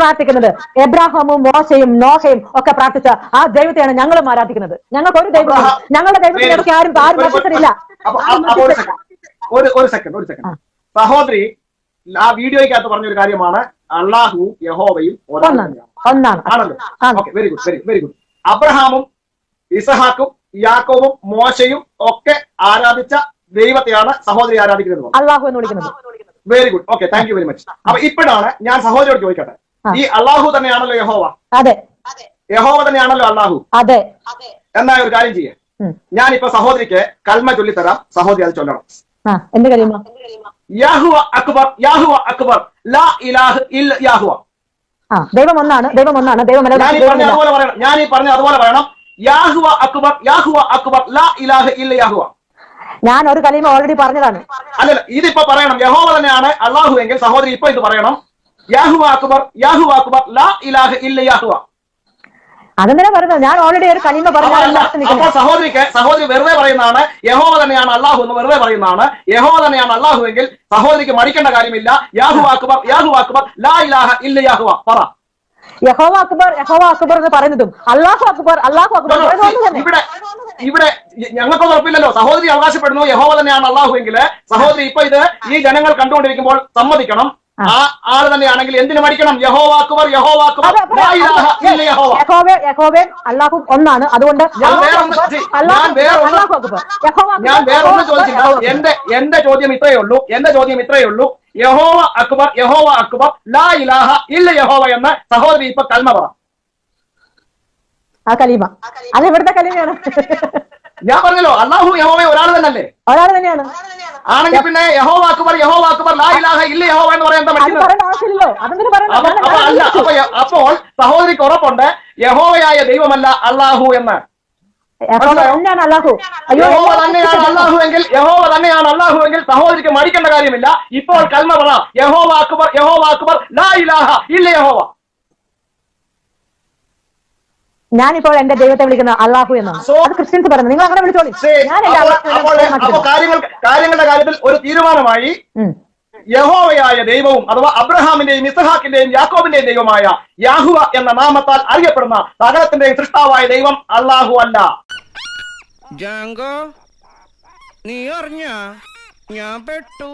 പ്രാർത്ഥിക്കുന്നത്. എബ്രാഹാമും മോശയും നോഹയും ഒക്കെ പ്രാർത്ഥിച്ച ആ ദൈവത്തെയാണ് ഞങ്ങളും ആരാധിക്കുന്നത്. ഞങ്ങൾക്ക് ഒരു ദൈവം ഞങ്ങളുടെ ദൈവത്തിന് ഇടയ്ക്ക് ആരും ആരും അപ്പൊ ഒരു ഒരു സെക്കൻഡ് ഒരു സെക്കൻഡ് സഹോദരി ആ വീഡിയോയ്ക്കകത്ത് പറഞ്ഞ ഒരു കാര്യമാണ്. അള്ളാഹു യഹോവയും ഒന്നാണ്. ആണല്ലോ? Very good very very good അബ്രഹാമും ഇസഹാക്കും യാക്കോവും മോശയും ഒക്കെ ആരാധിച്ച ദൈവത്തെയാണ് സഹോദരി ആരാധിക്കുന്നത് അള്ളാഹു എന്ന് വിളിക്കുന്നത്. Very good okay thank you very much അപ്പൊ ഇപ്പോഴാണ് ഞാൻ സഹോദരിയോട് ചോദിക്കട്ടെ. ഈ അള്ളാഹു തന്നെയാണല്ലോ യഹോവ. അതെ. യഹോവ തന്നെയാണല്ലോ അള്ളാഹു. അതെ. എന്നാ ഒരു കാര്യം ചെയ്യേ. ഞാൻ ഞാനിപ്പോ സഹോദരിക്ക് കൽമ ചൊല്ലിത്തരാം. സഹോദരി അത് ചൊല്ലണം. ആ എന്ത് കഴിയുമോ യാഹുവ അക്ബർ യാഹുവ അക്ബർ. ലാ ഇലാഹ് ഇല്ല യാഹുവ. ആ ദൈവം ഒന്നാണ് ദൈവം ഒന്നാണ് ദൈവമല്ല ഞാൻ ഈ പറഞ്ഞ അതുപോലെ പറയണം. ഞാൻ ഈ പറഞ്ഞ അതുപോലെ പറയണം. യാഹുവ അക്ബർ യാഹുവ അക്ബർ ലാ ഇലാഹ് ഇല്ല യാഹുവ. ഞാൻ ഒരു കലീമ ഓൾറെഡി പറഞ്ഞതാണ്. അല്ലല്ല ഇതിപ്പോ പറയണം. യഹോവ തന്നെയാണ് അള്ളാഹു എങ്കിൽ സഹോദരി ഇപ്പൊ ഇത് പറയണം. യാഹുവ അക്ബർ യാഹുവ അക്ബർ ലാ ഇലാഹ ഇല്ല യാഹുവ. അതെന്തിനാ പറയുന്നത് ഞാൻ ഓൾറെഡി ഒരു കലിമ നിൽക്കുന്നത് സഹോദരിക്ക് സഹോദരി വെറുതെ പറയുന്നതാണ് യഹോവ തന്നെയാണ് അള്ളാഹു എന്ന് വെറുതെ പറയുന്നതാണ് യഹോവ തന്നെയാണ് അള്ളാഹു എങ്കിൽ സഹോദരിക്ക് മടിക്കേണ്ട കാര്യമില്ല. യാഹു അക്ബർ യാഹു അക്ബർ ലാ ഇലാഹ ഇല്ല യാഹുവ. പറ. യഹോവ അക്ബർ യഹോവ അക്ബർ എന്ന് പറയുന്നതും അള്ളാഹു അക്ബർ അള്ളാഹു അക്ബർ ഇവിടെ ഇവിടെ ഞങ്ങൾക്ക് ഉറപ്പില്ലല്ലോ. സഹോദരി അവകാശപ്പെടുന്നു യഹോവ തന്നെയാണ് അള്ളാഹു എങ്കിൽ സഹോദരി ഇപ്പൊ ഇത് ഈ ജനങ്ങൾ കണ്ടുകൊണ്ടിരിക്കുമ്പോൾ സമ്മതിക്കണം. ആ. ആൾ തന്നെയാണെങ്കിൽ എന്തിനു മടിക്കണം? യഹോവ അക്ബർ യഹോവ അക്ബർ. ലാ ഇലാഹ ഇല്ല യഹോവ. യഹോവേ യഹോവേ അള്ളാഹു ഒന്നാണ്. അതുകൊണ്ട് ഞാൻ വേറൊന്ന് ചോദിച്ചില്ല എന്റെ എന്റെ ചോദ്യം ഇത്രയേ ഉള്ളൂ. എന്റെ ചോദ്യം ഇത്രയേ ഉള്ളൂ. യഹോവ അക്ബർ യഹോവ അക്ബർ ലാ ഇലാഹ ഇല്ല യഹോവ എന്ന സഹോദരി ഇപ്പൊ കൽമ പറ. ആ കലീമ. അത് ഇവിടുത്തെ കലീമയാണ്. ഞാൻ പറഞ്ഞല്ലോ അള്ളാഹു യഹോവ ഒരാൾ തന്നെയല്ലേ? ഒരാൾ തന്നെയാണ്. ആണെങ്കിൽ പിന്നെ യഹോ വാക്കുബർ യഹോ വാക്കുബർ ലാ ഇലാഹ ഇല്ല യഹോ എന്ന് പറയാൻ അപ്പോൾ സഹോദരിക്ക് ഉറപ്പുണ്ട് യഹോവയായ ദൈവമല്ല അള്ളാഹു എന്ന്. തന്നെയാണ് അള്ളാഹു അയ്യോ യഹോവ എല്ലാം തന്നെയാണ് അള്ളാഹു എങ്കിൽ യഹോവ തന്നെയാണ് അള്ളാഹു എങ്കിൽ സഹോദരിക്ക് മടിക്കേണ്ട കാര്യമില്ല. ഇപ്പോൾ കൽമ പറ യഹോവ അക്ബർ യഹോവ അക്ബർ ലാ ഇലാഹ ഇല്ല യഹോവ. ഞാനിപ്പോൾ എന്റെ ദൈവത്തെ വിളിക്കുന്ന അള്ളാഹു എന്നാണ് അത് ക്രിസ്ത്യൻസ് പറയുന്നത്. നിങ്ങൾ അങ്ങനെ വിളിച്ചോളി. ഞാൻ കാര്യങ്ങളുടെ കാര്യത്തിൽ ഒരു തീരുമാനമായി യഹോവയായ ദൈവവും അഥവാ അബ്രഹാമിന്റെയും ഇസഹാക്കിന്റെയും യാക്കോബിന്റെയും ദൈവമായ യാഹുവ എന്ന നാമത്താൽ അറിയപ്പെടുന്ന സകലത്തിന്റെയും സൃഷ്ടാവായ ദൈവം അള്ളാഹു അല്ല. ജാങ്കോ നീ അറിഞ്ഞ? ഞാൻ പെട്ടു.